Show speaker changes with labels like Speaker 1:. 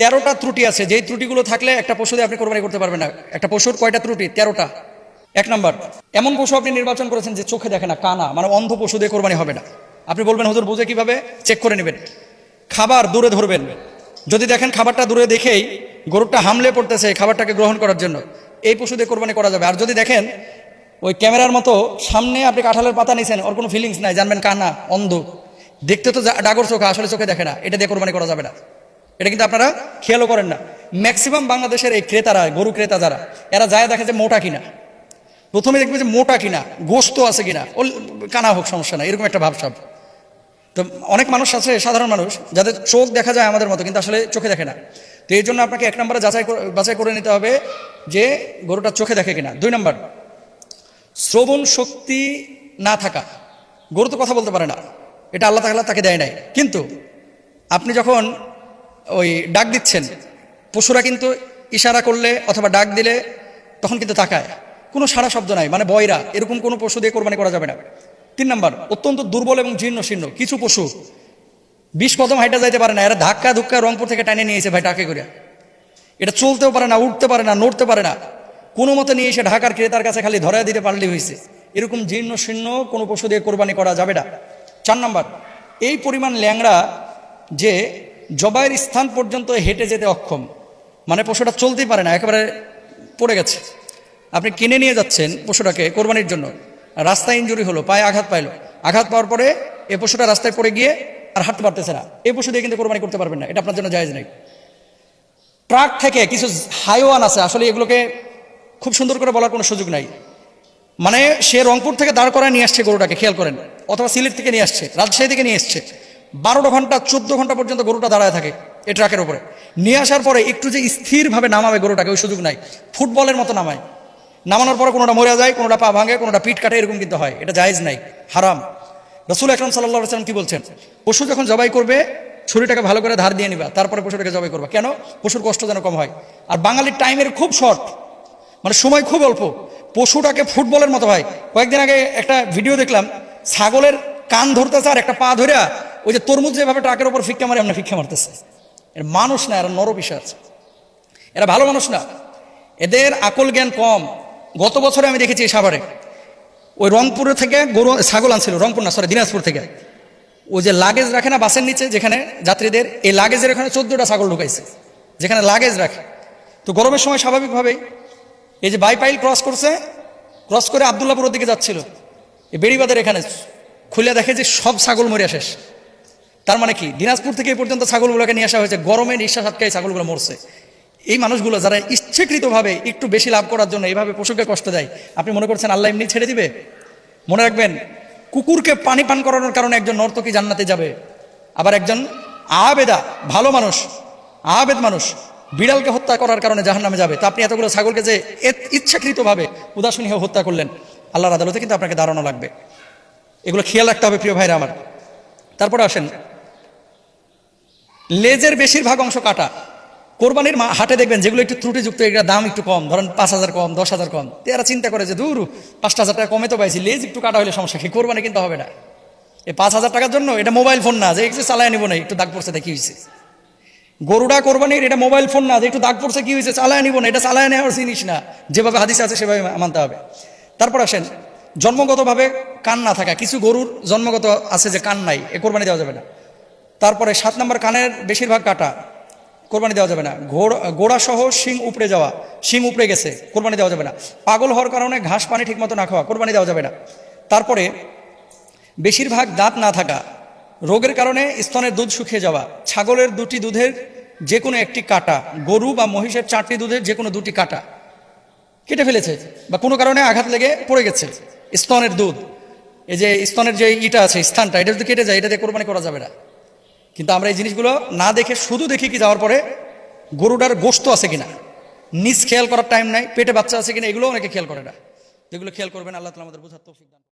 Speaker 1: তেরোটা ত্রুটি আছে। যেই ত্রুটিগুলো থাকলে একটা পশু দিয়ে আপনি কোরবানি করতে পারবেন না। একটা পশুর কয়টা ত্রুটি? তেরোটা। এক নম্বর, এমন পশু আপনি নির্বাচন করেছেন যে চোখে দেখে না, কানা মানে অন্ধ পশু দিয়ে কোরবানি হবে না। আপনি বলবেন, হুজুর, বুঝে কীভাবে? চেক করে নেবেন। খাবার দূরে ধরবেন। যদি দেখেন খাবারটা দূরে দেখেই গরুটা হামলে পড়তেছে খাবারটাকে গ্রহণ করার জন্য, এই পশু দিয়ে কোরবানি করা যাবে। আর যদি দেখেন ওই ক্যামেরার মতো সামনে আপনি কাঁঠালের পাতা নিয়েছেন ওর কোনো ফিলিংস নাই, জানবেন কানা, অন্ধ। দেখতে তো ডাগর চোখে, আসলে চোখে দেখে না, এটা দিয়ে কোরবানি করা যাবে না। এটা কিন্তু আপনারা খেয়ালও করেন না। ম্যাক্সিমাম বাংলাদেশের এই ক্রেতারা, গরু ক্রেতা যারা, এরা যায় দেখে যে মোটা কিনা। প্রথমে দেখবে যে মোটা কিনা, গোস্ত আছে কিনা ও কানা হোক, সমস্যা না এরকম একটা ভাবসাব। তো অনেক মানুষ আছে, সাধারণ মানুষ, যাদের চোখ দেখা যায় আমাদের মতো, কিন্তু আসলে চোখে দেখে না। তো এই জন্য আপনাকে এক নম্বরে যাচাই বাছাই করে নিতে হবে যে গরুটা চোখে দেখে কিনা। দুই নম্বর, শ্রবণ শক্তি না থাকা। গরু তো কথা বলতে পারে না। এটা আল্লাহ তাকে দেয় নাই। কিন্তু আপনি যখন ওই ডাক দিচ্ছেন। পশুরা কিন্তু ইশারা করলে অথবা ডাক দিলে তখন কিন্তু তাকায়। কোনো সারা শব্দ নাই মানে বয়রা এরকম কোনো পশু দিয়ে কোরবানি করা যাবে না। তিন নম্বর, অত্যন্ত দুর্বল এবং জীর্ণ শীর্ণ, কিছু পশু বিশ কদম হাইটা যাইতে পারে না, এরা ধাক্কা ধুক্কা রংপুর থেকে টানে নিয়েছে ভাই টাকে করে এটা চলতেও পারে না, উঠতে পারে না, নড়তে পারে না। কোনো মতে নিয়ে এসে ঢাকার ক্রেতার কাছে খালি ধরা দিতে পারলেই হয়েছে এরকম জীর্ণ শীর্ণ কোনো পশু দিয়ে কোরবানি করা যাবে না। চার নম্বর, এই পরিমাণ ল্যাংড়া যে জবাইয়ের স্থান পর্যন্ত হেঁটে যেতে অক্ষম। মানে পশুটা চলতেই পারে না, একেবারে পড়ে গেছে। আপনি কিনে নিয়ে যাচ্ছেন পশুটাকে কোরবানির জন্য। রাস্তায় ইঞ্জুরি হলো, পায়ে আঘাত পাইলো। আঘাত পাওয়ার পরে এ পশুটা রাস্তায় পড়ে গিয়ে আর হাঁটতে পারতেছে না। এই পশু দিয়ে কিন্তু কোরবানি করতে পারবেন না, এটা আপনার জন্য জায়েজ নেই। ট্রাক থেকে কিছু হাইওয়ান আছে, আসলে এগুলোকে খুব সুন্দর করে বলার কোনো সুযোগ নাই। মানে সে রংপুর থেকে দাঁড় করায় নিয়ে আসছে গরুটাকে, খেয়াল করেন। অথবা সিলেট থেকে নিয়ে আসছে, রাজশাহী থেকে নিয়ে আসছে বারোটা ঘণ্টা, চোদ্দ ঘণ্টা পর্যন্ত গরুটা দাঁড়ায় থাকে এই ট্রাকের উপরে। নিয়ে আসার পরে একটু যে স্থিরভাবে নামাবে গরুটাকে, ওই সুযোগ নাই। ফুটবলের মতো নামায়। নামানোর পরে কোনোটা মরে যায়, কোনোটা পা ভাঙে, কোনোটা পিঠ কাটে, এরকম কিন্তু হয়। এটা জায়েজ নাই, হারাম। রসুল আকরম সাল্লাহ সাল্লাম কি বলছেন? পশু যখন জবাই করবে, ছুরিটাকে ভালো করে ধার দিয়ে নিবা, তারপরে পশুটাকে জবাই করবা। কেন? পশুর কষ্ট যেন কম হয়। আর বাঙালির টাইমের খুব শর্ট মানে সময় খুব অল্প। পশুটাকে ফুটবলের মতো হয়। কয়েকদিন আগে একটা ভিডিও দেখলাম, ছাগলের কান ধরতেছে আর একটা পা ধরে ওই যে তরমুজ যেভাবে ট্রাকের উপর ফিক্কা মারে, এমনি ফিক্কা মারতেছে। এরা মানুষ না, এরা নরবিশ্বাস এরা ভালো মানুষ না। এদের আকল জ্ঞান কম। গত বছরে আমি দেখেছি এই সাভারে। ওই রংপুর থেকে গরু ছাগল আনছিল, রংপুর না সরি দিনাজপুর থেকে। ওই যে লাগেজ রাখে না বাসের নিচে, যেখানে যাত্রীদের, এই লাগেজের এখানে চোদ্দোটা ছাগল ঢুকাইছে। যেখানে লাগেজ রাখে। তো গরমের সময় স্বাভাবিকভাবেই এই যে বাইপাইল ক্রস করছে ক্রস করে আবদুল্লাপুরের দিকে যাচ্ছিল। এই বেড়িবাদের এখানে খুলে দেখে যে সব ছাগল মরিয়া শেষ। তার মানে কি? দিনাজপুর থেকে এই পর্যন্ত ছাগলগুলোকে নিয়ে আসা হয়েছে। গরমে নিঃশ্বাস আটকায় ছাগলগুলো মরছে। এই মানুষগুলো যারা ইচ্ছাকৃতভাবে একটু বেশি লাভ করার জন্য এইভাবে পশুকে কষ্ট দেয়, আপনি মনে করছেন আল্লাহ এমনি ছেড়ে দিবে? মনে রাখবেন, কুকুরকে পানি পান করানোর কারণে একজন নর্তকী জান্নাতে যাবে। আবার একজন আবেদা, ভালো মানুষ, আবেদ মানুষ, বিড়ালকে হত্যা করার কারণে জাহান নামে যাবে। তো আপনি এতগুলো ছাগলকে যে ইচ্ছাকৃতভাবে উদাসীন হয়ে হত্যা করলেন, আল্লাহর আদালতে কিন্তু আপনাকে দাঁড়ানো লাগবে। এগুলো খেয়াল রাখতে হবে প্রিয় ভাইরা আমার। তারপরে আসেন লেজের বেশিরভাগ অংশ কাটা। কোরবানির হাটে দেখবেন যেগুলো একটু ত্রুটিযুক্ত এগুলোর দাম একটু কম। ধরেন পাঁচ হাজার কম, দশ হাজার কম। তো এরা চিন্তা করে যে, দূর, পাঁচটা হাজার টাকা কমে তো পাইছি। লেজ একটু কাটা হলে সমস্যা কি? কোরবানি কিন্তু হবে না। এই পাঁচ হাজার টাকার জন্য এটা মোবাইল ফোন না, যে একটু চালায় নিব না, একটু দাগ পড়ছে দেখি হয়েছে গরুটা কোরবানির এটা মোবাইল ফোন না, যে একটু দাগ পড়ছে কি হয়েছে চালায় নিব না, এটা চালায় নেওয়ার জিনিস না। যেভাবে হাদিসে আছে, সেভাবে মানতে হবে। তারপর আসেন, জন্মগতভাবে কান না থাকা। কিছু গরুর জন্মগত আছে যে কান নাই, এ কোরবানি দেওয়া যাবে না। তারপরে সাত নম্বর কানের বেশিরভাগ কাটা, কোরবানি দেওয়া যাবে না। ঘোড়া গোড়া সহ শিং উপড়ে যাওয়া, শিং উপড়ে গেছে, কোরবানি দেওয়া যাবে না। পাগল হওয়ার কারণে ঘাস পানি ঠিকমতো না খাওয়া, কোরবানি দেওয়া যাবে না। তারপরে বেশিরভাগ দাঁত না থাকা, রোগের কারণে স্তনের দুধ শুকিয়ে যাওয়া, ছাগলের দুটি দুধের যে কোনো একটি কাটা, গরু বা মহিষের চারটি দুধের যে কোনো দুটি কাটা কেটে ফেলেছে বা কোনো কারণে আঘাত লেগে পড়ে গেছে। স্তনের দুধ, এই যে স্তনের যে ইটা আছে, স্থানটা, এটা যদি কেটে যায়, এটা দিয়ে কোরবানি করা যাবে না। কিন্তু আমরা এই জিনিসগুলো না দেখে, শুধু দেখি কি যাওয়ার পরে গরুটার গোস্ত আছে কিনা নিজ খেয়াল করার টাইম নাই, পেটে বাচ্চা আছে কিনা, এগুলো অনেকে খেয়াল করে না যেগুলো খেয়াল করবেন, আল্লাহ তালা আমাদের বোঝার করুন।